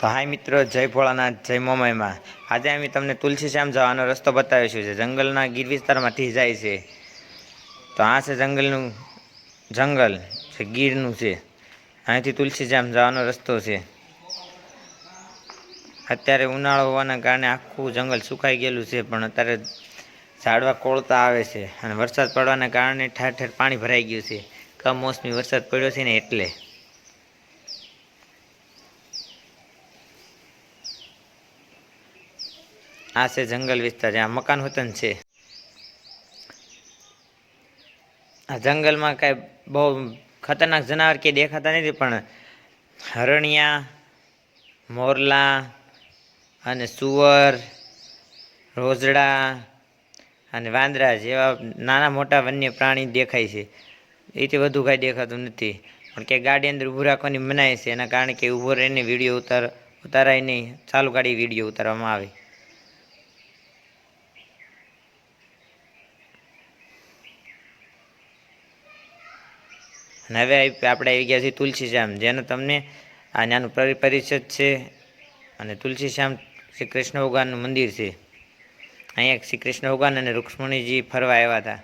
તો હાય મિત્રો, જય ભોળાનાથ, જય મોમયમાં આજે અમે તમને તુલસી શ્યામ જવાનો રસ્તો બતાવીશું છે જંગલના ગીર વિસ્તારમાંથી જાય છે. તો આ છે જંગલનું જંગલ છે ગીરનું છે. અહીંથી તુલસી શ્યામ જવાનો રસ્તો છે. અત્યારે ઉનાળો હોવાના કારણે આખું જંગલ સુકાઈ ગયેલું છે, પણ અત્યારે ઝાડવા કોળતા આવે છે અને વરસાદ પડવાના કારણે ઠેર ઠેર પાણી ભરાઈ ગયું છે. કમોસમી વરસાદ પડ્યો છે ને એટલે. આ છે જંગલ વિસ્તાર, જ્યાં મકાન વતન છે. આ જંગલમાં કાંઈ બહુ ખતરનાક જનાવર કે દેખાતા નથી, પણ હરણિયા, મોરલા અને સુવર રોઝડા અને વાંદરા જેવા નાના મોટા વન્ય પ્રાણી દેખાય છે. એથી વધુ કાંઈ દેખાતું નથી. પણ કે ગાડી અંદર ઊભું રાખવાની મનાય છે, એના કારણે કે ઊભો રહીને વીડિયો ઉતાર ઉતારાય નહીં. ચાલુ ગાડી વીડિયો ઉતારવામાં આવે. અને હવે આપણે આવી ગયા છીએ તુલસી શ્યામ જેનો તમને આ નાનું પરી- પરિષદ છે. અને તુલસી શ્યામ શ્રી કૃષ્ણ ભગવાનનું મંદિર છે. અહીંયા શ્રી કૃષ્ણ ભગવાન અને રૂક્ષ્મણીજી ફરવા આવ્યા હતા.